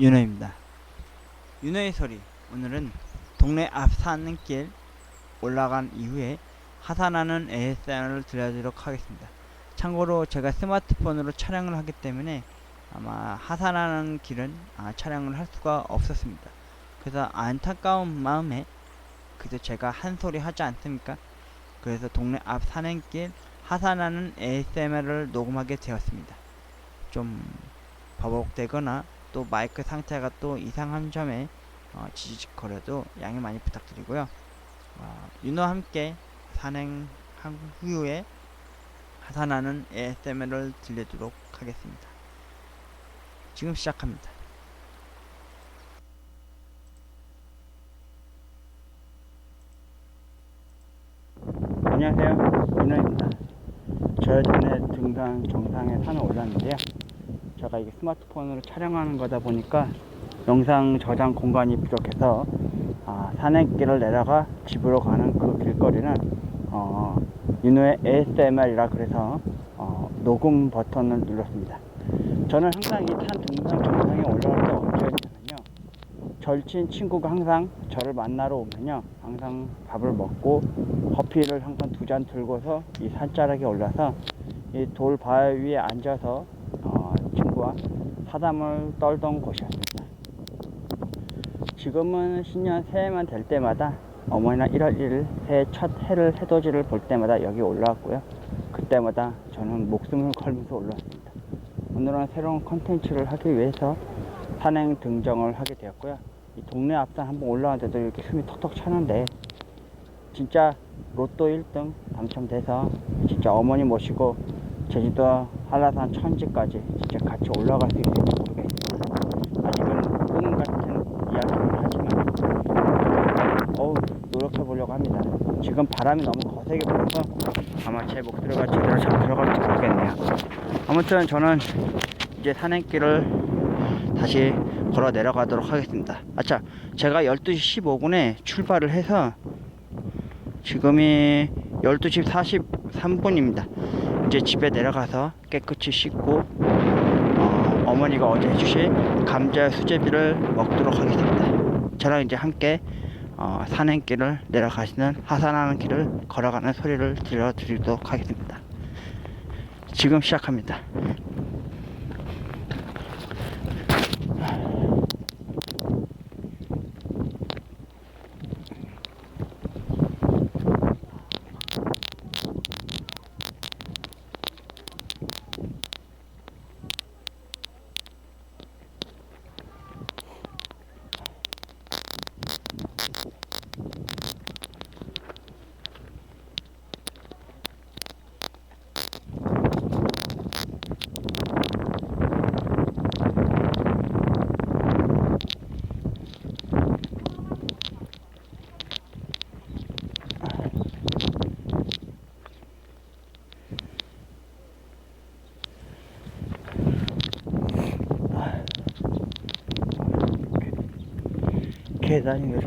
윤호입니다. 윤호의 소리. 오늘은 동네 앞 사는 길 올라간 이후에 하산하는 ASMR을 들려드리도록 하겠습니다. 참고로 제가 스마트폰으로 촬영을 하기 때문에 아마 하산하는 길은 아, 촬영을 할 수가 없었습니다. 그래서 안타까운 마음에 그래도 제가 한 소리 하지 않습니까? 그래서 동네 앞 산행길 하산하는 ASMR을 녹음하게 되었습니다. 좀 버벅대거나 또 마이크 상태가 또 이상한 점에 어, 지지직거려도 양해 많이 부탁드리고요. 어, 윤호와 함께 산행한 후에 하산하는 ASMR을 들려드리도록 하겠습니다. 지금 시작합니다. 안녕하세요. 윤호입니다. 저희 동네 등산 정상에 산을 올랐는데요. 제가 이게 스마트폰으로 촬영하는 거다 보니까 영상 저장 공간이 부족해서 아, 산행길을 내려가 집으로 가는 그 길거리는 어, 윤호의 ASMR이라 그래서 어, 녹음 버튼을 눌렀습니다. 저는 항상 이 산 등산 정상에 올라갈 때 언제였냐면요. 절친 친구가 항상 저를 만나러 오면요. 항상 밥을 먹고 커피를 항상 두 잔 들고서 이 산자락에 올라서 이 돌 바위 위에 앉아서 사담을 떨던 곳이었습니다. 지금은 신년 새해만 될 때마다 어머니나 1월 1일 새해 첫 해를 해돋이를 볼 때마다 여기 올라왔고요. 그때마다 저는 목숨을 걸면서 올라왔습니다. 오늘은 새로운 컨텐츠를 하기 위해서 산행 등정을 하게 되었고요. 이 동네 앞산 한번 올라왔는데도 이렇게 숨이 턱턱 차는데 진짜 로또 1등 당첨돼서 진짜 어머니 모시고 제주도 한라산 천지까지 진짜 같이 올라갈 수 있을지 모르겠습니다. 아직은 꿈 같은 이야기를 하지만 어우 노력해 보려고 합니다. 지금 바람이 너무 거세게 불어서 아마 제 목소리가 제대로 잘 들어갈지 모르겠네요. 아무튼 저는 이제 산행길을 다시 걸어 내려가도록 하겠습니다. 아차, 제가 12시 15분에 출발을 해서 지금이 12시 43분입니다. 이제 집에 내려가서 깨끗이 씻고 어, 어머니가 어제 해주신 감자 수제비를 먹도록 하겠습니다. 저랑 이제 함께 어, 산행길을 내려가시는 하산하는 길을 걸어가는 소리를 들려드리도록 하겠습니다. 지금 시작합니다. 계단이 왜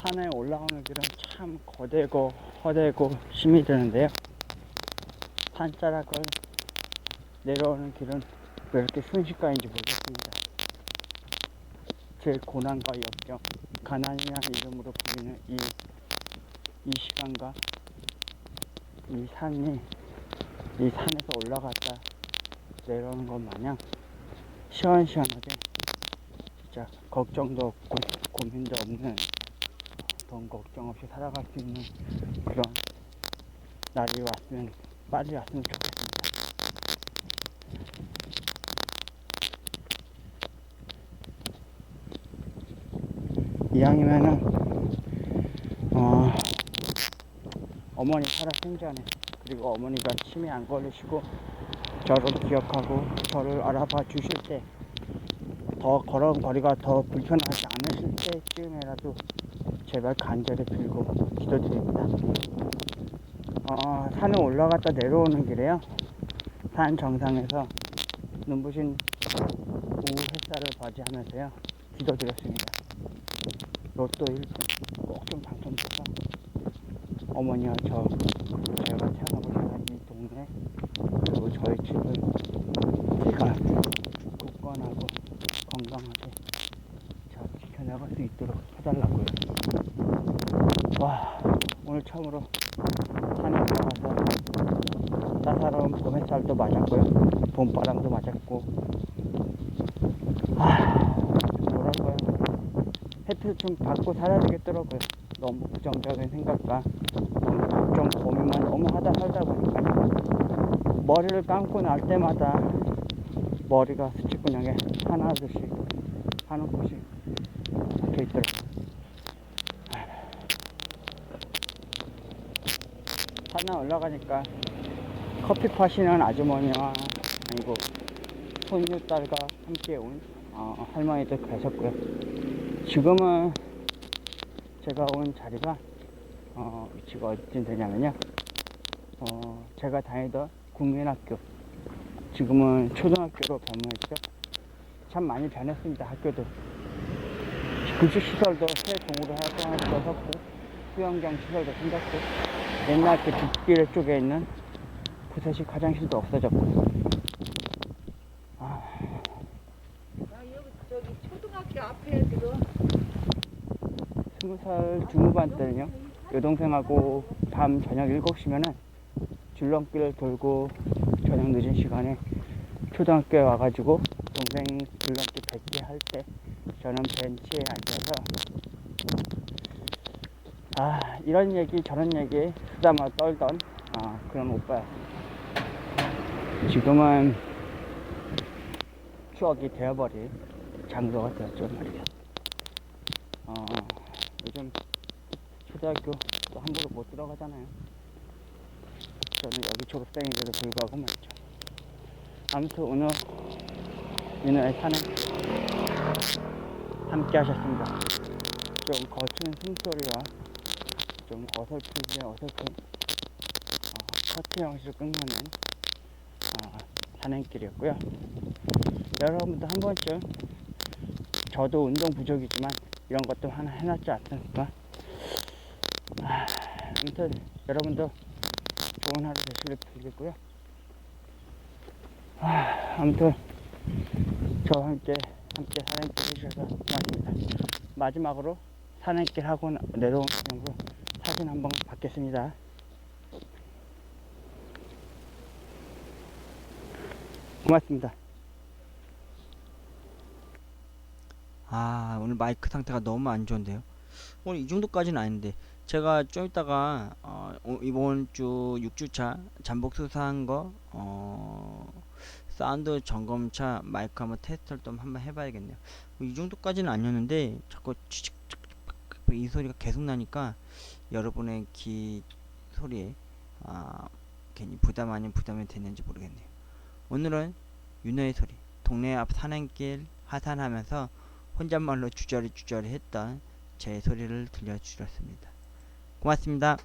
산에 올라오는 길은 참 거대고 허대고 힘이 드는데요. 산자락을 내려오는 길은 왜 이렇게 순식간인지 모르겠습니다. 제 고난과 역경, 가난이라는 이름으로 불리는 이, 이 시간과 이 산이 이 산에서 올라갔다 내려오는 것 마냥 시원시원하게 진짜 걱정도 없고 고민도 없는 돈 걱정 없이 살아갈 수 있는 그런 날이 왔으면 빨리 왔으면 좋겠습니다. 이왕이면은 어, 어머니 살아 생전에 그리고 어머니가 치매 안 걸리시고 저를 기억하고 저를 알아봐 주실 때 더 걸어 거리가 더 불편하지 않으실 때쯤에라도 제발 간절히 빌고 기도드립니다. 어, 산에 올라갔다 내려오는 길에요. 산 정상에서 눈부신 오후 햇살을 맞이하면서요. 기도드렸습니다. 로또 1등 꼭 좀 당첨돼서 어머니와 저 제가 태어나고 자란 이 동네 그리고 저희 집을 제가 굳건하고 건강하게 잘 지켜나갈 수 있도록 해달라고요. 처음으로 산에 올라가서 따사로운 봄 햇살도 맞았고요. 봄바람도 맞았고 아 뭐랄까요 햇빛을 좀 받고 살아야 되겠더라고요. 너무 부정적인 생각과 걱정 고민만 너무 하다 살다 보니까 머리를 감고 날 때마다 머리가 수치근육에 하나둘씩 하는 곳이 박혀 있더라고요. 산에 올라가니까 커피 파시는 아주머니와 그리고 손주 딸과 함께 온 어, 할머니들 계셨고요. 지금은 제가 온 자리가 어, 위치가 어디쯤 되냐면요. 어, 제가 다니던 국민학교 지금은 초등학교로 변모했죠. 참 많이 변했습니다. 학교도 급식 시설도 새 동으로 활동했었고 수영장 시설도 생겼고 옛날 그 뒷길 쪽에 있는 부서식 화장실도 없어졌고 아, 야, 여기 저기 초등학교 앞에 지금 스무 살 중후반 때는요. 여동생하고 밤 저녁 7시면은 줄넘기를 돌고 저녁 늦은 시간에 초등학교에 와가지고 동생 줄넘기 100개 할 때 저는 벤치에 앉아서 아 이런 얘기 저런 얘기 수다마 떨던 아, 그런 오빠였습니다. 지금은 추억이 되어버린 장소가 되었죠 말이야. 어, 요즘 초등학교 또 함부로 못 들어가잖아요. 저는 여기 졸업생인데도 불구하고 말이죠. 아무튼 오늘 윤호의 산에 함께 하셨습니다. 좀 거친 숨소리와 좀 어설프게 어설픈 어, 커트 형식을 끝나는 어, 산행길이었고요. 여러분도 한 번쯤 저도 운동 부족이지만 이런 것도 하나 해놨지 않습니까? 아, 아무튼 여러분도 좋은 하루 되시길 빌겠고요. 아, 아무튼 저와 함께 함께 산행길 해주셔서 고맙습니다. 마지막으로 산행길 하고 나- 내려온 기념으로 사진 한번 받겠습니다. 고맙습니다. 아 오늘 마이크 상태가 너무 안 좋은데요. 오늘 이 정도까지는 아닌데 제가 좀 이따가 어, 오- 이번 주 6주차 잠복 수사한 거 어, 사운드 점검차 마이크 한번 테스트를 좀 한번 해봐야겠네요. 이 정도까지는 아니었는데 자꾸 치직 이 소리가 계속 나니까 여러분의 귀 소리에 아, 괜히 부담 아닌 부담이 됐는지 모르겠네요. 오늘은 윤호의 소리, 동네 앞 산행길 하산하면서 혼잣말로 주저리 주저리 했던 제 소리를 들려주셨습니다. 고맙습니다.